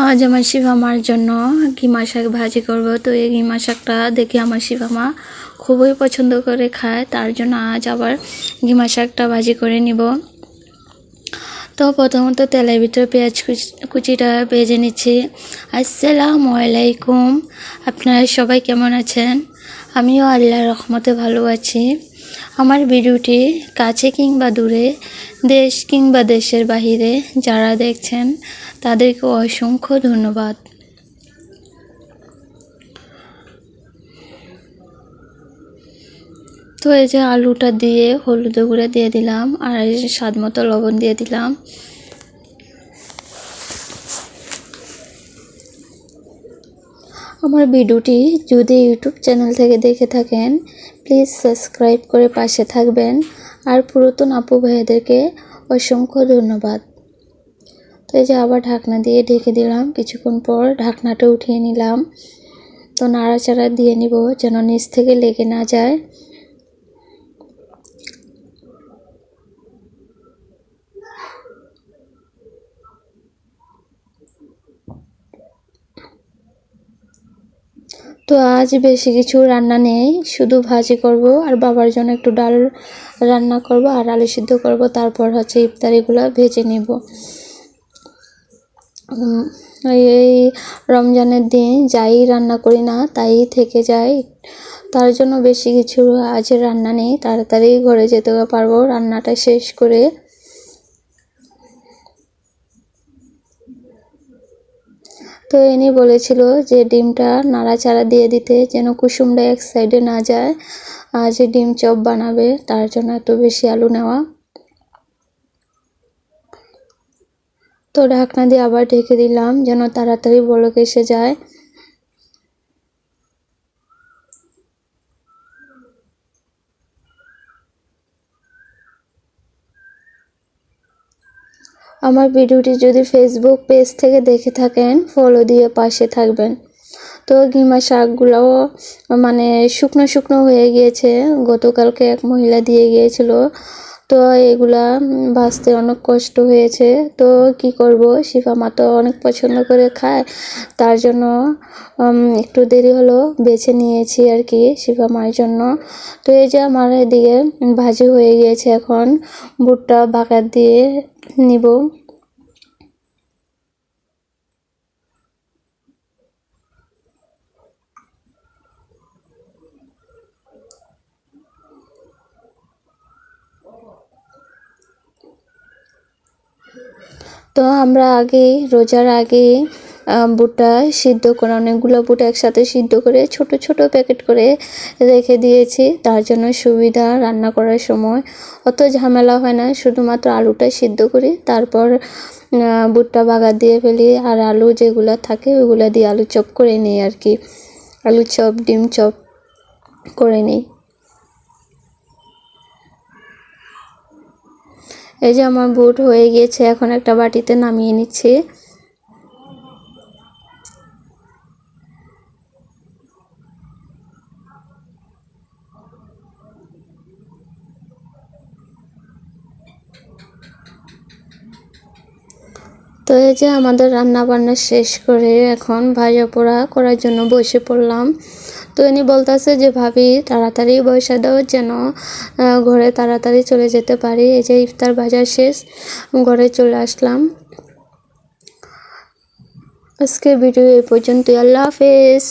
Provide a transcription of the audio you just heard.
আজ আমার শিবা মার জন্য ঘিমা শাক ভাজি করব। তো এই ঘিমা শাকটা দেখে আমার শিবা মা খুবই পছন্দ করে খায়। তার জন্য আজ আবার ঘিমা শাকটা ভাজি করে নিব। তো প্রথমত তেলের ভিতরে পেঁয়াজ কুচ- কুচিটা ভেজে নিচ্ছি। আসসালামু আলাইকুম। আপনারা সবাই কেমন আছেন? আমিও আল্লাহর রহমতে ভালো আছি। আমার ভিডিওটি কাছে কিংবা দূরে, দেশ কিংবা দেশের বাহিরে যারা দেখছেন, তাদেরকে অসংখ্য ধন্যবাদ। তো এই যে আলুটা দিয়ে হলুদ গুঁড়ো দিয়ে দিলাম, আর এই যে স্বাদ মতো লবণ দিয়ে দিলাম। আমার ভিডিওটি যদি ইউটিউব চ্যানেল থেকে দেখে থাকেন প্লিজ সাবস্ক্রাইব করে পাশে থাকবেন। আর পুরাতন আপু ভাইয়াদেরকে অসংখ্য ধন্যবাদ। তো এই যে আবার ঢাকনা দিয়ে ঢেকে দিলাম। কিছুক্ষণ পর ঢাকনাটা উঠিয়ে নিলাম। তো নাড়াচাড়া দিয়ে নিব যেন নিচ থেকে লেগে না যায়। তো আজ বেশি কিছু রান্না নেই, শুধু ভাজি করব আর বাবার জন্য একটু ডাল রান্না করব আর আলু সিদ্ধ করব, তারপর হচ্ছে ইফতারিগুলো ভেজে নেব। এই রমজানের দিন যাই রান্না করি না, তাই থেকে যায় তার জন্য বেশি কিছু আজ রান্না নেই, তাড়াতাড়ি ঘরে যেতে পারব, রান্নাটা শেষ করে তো এনি বলেছিল যে ডিমটা নাড়াচাড়া দিয়ে দিতে যেন কুসুমটা এক সাইডে না যায়, আর যে ডিম চপ বানাবে তার জন্য এত বেশি আলু নেওয়া। তো ঢাকনা দিয়ে আবার ঢেকে দিলাম যেন তাড়াতাড়ি বলক এসে যায়। আমার ভিডিওটি যদি ফেসবুক পেজ থেকে দেখে থাকেন ফলো দিয়ে পাশে থাকবেন। তো ঘিমা শাকগুলোও মানে শুকনো শুকনো হয়ে গিয়েছে। গতকালকে এক মহিলা দিয়ে গিয়েছিল। তো এগুলা ভাজতে অনেক কষ্ট হয়েছে। তো কি করব? শিফা মা তো অনেক পছন্দ করে খায়। তার জন্য একটু দেরি হলো, বেছে নিয়েছি আর কি শিফা মায়ের জন্য। তো এই যে আমার এদিকে ভাজি হয়ে গিয়েছে এখন। বুটটা বাগার দিয়ে নিব। তো আমরা আগে রোজার আগে বুটটা সিদ্ধ করে, অনেকগুলো বুট একসাথে সিদ্ধ করে ছোট ছোট প্যাকেট করে রেখে দিয়েছি। তার জন্য সুবিধা রান্না করার সময় অত ঝামেলা হয় না, শুধুমাত্র আলুটা সিদ্ধ করি, তারপর বুটটা বাগার দিয়ে ফেলি, আর আলু যেগুলো থাকে ওইগুলো দিয়ে আলু চপ করে নিই আর কি। আলু চপ, ডিম চপ করে নিই। এই যে আমার বুট হয়ে গিয়েছে, এখন একটা বাটিতে নামিয়ে নিচ্ছি। তো এই যে আমাদের রান্না বান্না শেষ করে এখন ভাজা পোড়া করার জন্য বসে পড়লাম। তো ইনি বলতেছে যে, ভাবি, তাড়াতাড়ি বৈশা দাও যেন ঘরে তাড়াতাড়ি চলে যেতে পারি। এই যে ইফতার বাজার শেষ, ঘরে চলে আসলাম। আজকে ভিডিও এই পর্যন্তই। আল্লাহ হাফেজ।